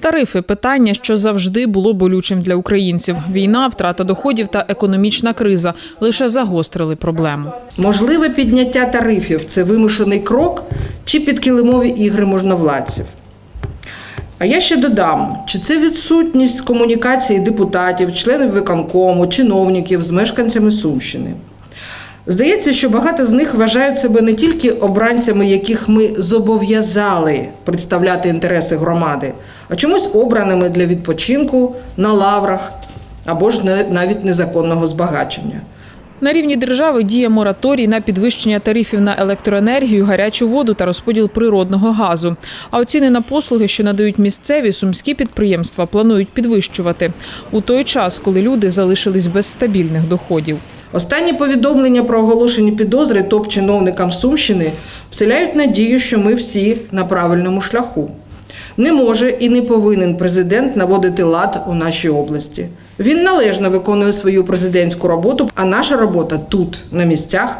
Тарифи питання, що завжди було болючим для українців. Війна, втрата доходів та економічна криза лише загострили проблему. Можливе підняття тарифів це вимушений крок чи підкилимові ігри можновладців. А я ще додам, чи це відсутність комунікації депутатів, членів виконкому, чиновників з мешканцями Сумщини. Здається, що багато з них вважають себе не тільки обранцями, яких ми зобов'язали представляти інтереси громади, а чомусь обраними для відпочинку на лаврах або ж навіть незаконного збагачення. На рівні держави діє мораторій на підвищення тарифів на електроенергію, гарячу воду та розподіл природного газу. А ціни на послуги, що надають місцеві сумські підприємства, планують підвищувати у той час, коли люди залишились без стабільних доходів. Останні повідомлення про оголошені підозри топ-чиновникам Сумщини вселяють надію, що ми всі на правильному шляху. Не може і не повинен президент наводити лад у нашій області. Він належно виконує свою президентську роботу, а наша робота тут, на місцях,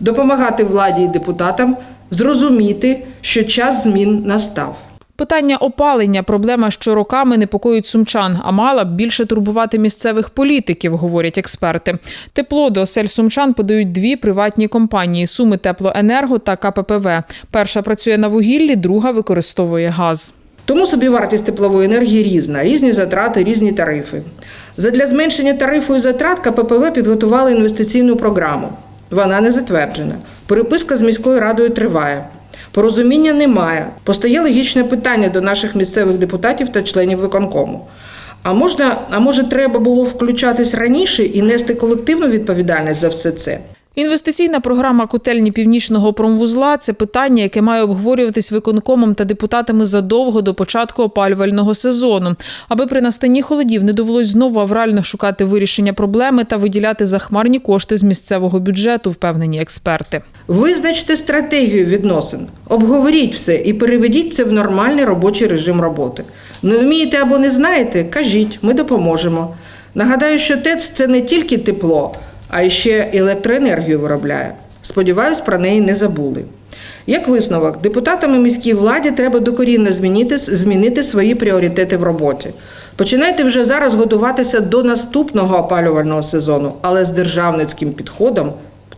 допомагати владі і депутатам зрозуміти, що час змін настав. Питання опалення проблема, що роками непокоїть сумчан, а мала б більше турбувати місцевих політиків, говорять експерти. Тепло до осель сумчан подають дві приватні компанії: Суми Теплоенерго та КППВ. Перша працює на вугіллі, друга використовує газ. Тому собівартість теплової енергії різна, різні затрати, різні тарифи. Задля зменшення тарифу і затрат КППВ підготували інвестиційну програму. Вона не затверджена. Переписка з міською радою триває. Порозуміння немає. Постає логічне питання до наших місцевих депутатів та членів виконкому. А можна, а може, треба було включатись раніше і нести колективну відповідальність за все це? Інвестиційна програма котельні північного промвузла це питання, яке має обговорюватись виконкомом та депутатами задовго до початку опалювального сезону, аби при настанні холодів не довелось знову аврально шукати вирішення проблеми та виділяти захмарні кошти з місцевого бюджету, впевнені експерти. Визначте стратегію відносин, обговоріть все і переведіть це в нормальний робочий режим роботи. Не вмієте або не знаєте, кажіть, ми допоможемо. Нагадаю, що ТЕЦ це не тільки тепло, а ще електроенергію виробляє. Сподіваюсь, про неї не забули. Як висновок, депутатам і міській владі треба докорінно змінити, змінити свої пріоритети в роботі. Починайте вже зараз готуватися до наступного опалювального сезону, але з державницьким підходом,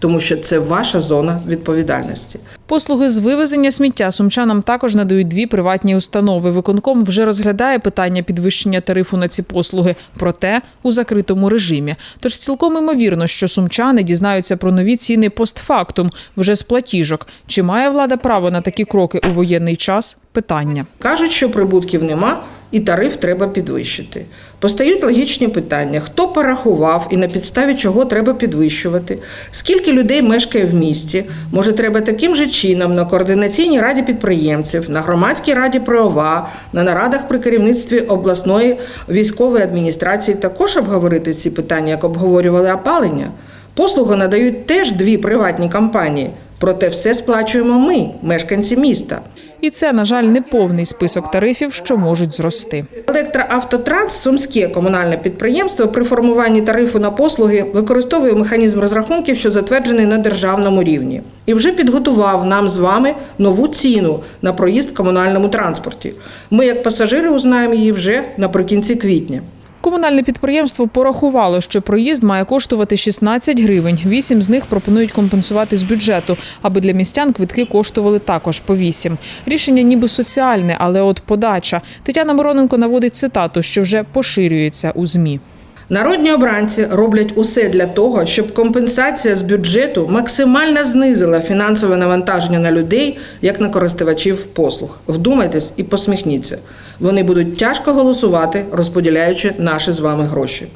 тому що це ваша зона відповідальності. Послуги з вивезення сміття сумчанам також надають дві приватні установи. Виконком вже розглядає питання підвищення тарифу на ці послуги, проте у закритому режимі. Тож цілком імовірно, що сумчани дізнаються про нові ціни постфактум вже з платіжок. Чи має влада право на такі кроки у воєнний час? Питання. Кажуть, що прибутків нема і тариф треба підвищити. Постають логічні питання: хто порахував і на підставі чого треба підвищувати, скільки людей мешкає в місті, може, треба таким же чином на координаційній раді підприємців, на громадській раді ПРОВА, на нарадах при керівництві обласної військової адміністрації також обговорити ці питання, як обговорювали опалення. Послугу надають теж дві приватні компанії, проте все сплачуємо ми, мешканці міста. І це, на жаль, не повний список тарифів, що можуть зрости. Електроавтотранс, сумське комунальне підприємство, при формуванні тарифу на послуги використовує механізм розрахунків, що затверджений на державному рівні, і вже підготував нам з вами нову ціну на проїзд в комунальному транспорті. Ми, як пасажири, узнаємо її вже наприкінці квітня. Комунальне підприємство порахувало, що проїзд має коштувати 16 гривень. Вісім з них пропонують компенсувати з бюджету, аби для містян квитки коштували також по 8. Рішення ніби соціальне, але от подача. Тетяна Мироненко наводить цитату, що вже поширюється у змі. Народні обранці роблять усе для того, щоб компенсація з бюджету максимально знизила фінансове навантаження на людей, як на користувачів послуг. Вдумайтесь і посміхніться. Вони будуть тяжко голосувати, розподіляючи наші з вами гроші.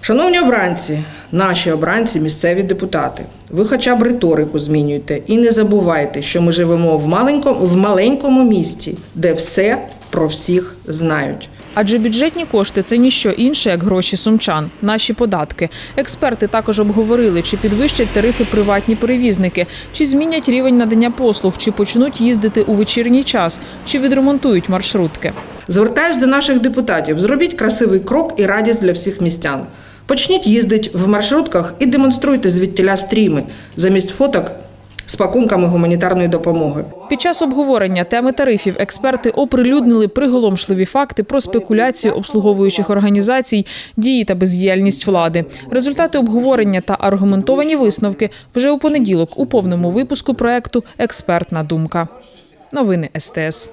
Шановні обранці, наші обранці, місцеві депутати, ви хоча б риторику змінюйте і не забувайте, що ми живемо в маленькому, в маленькому місті, де все про всіх знають. Адже бюджетні кошти це ніщо інше, як гроші сумчан, наші податки. Експерти також обговорили, чи підвищать тарифи приватні перевізники, чи змінять рівень надання послуг, чи почнуть їздити у вечірній час, чи відремонтують маршрутки. Звертаюсь до наших депутатів: зробіть красивий крок і радість для всіх містян. Почніть їздити в маршрутках і демонструйте звідтіля стріми замість фоток пакунками гуманітарної допомоги. Під час обговорення теми тарифів експерти оприлюднили приголомшливі факти про спекуляцію обслуговуючих організацій, дії та бездіяльність влади. Результати обговорення та аргументовані висновки вже у понеділок у повному випуску проекту Експертна думка. Новини СТС.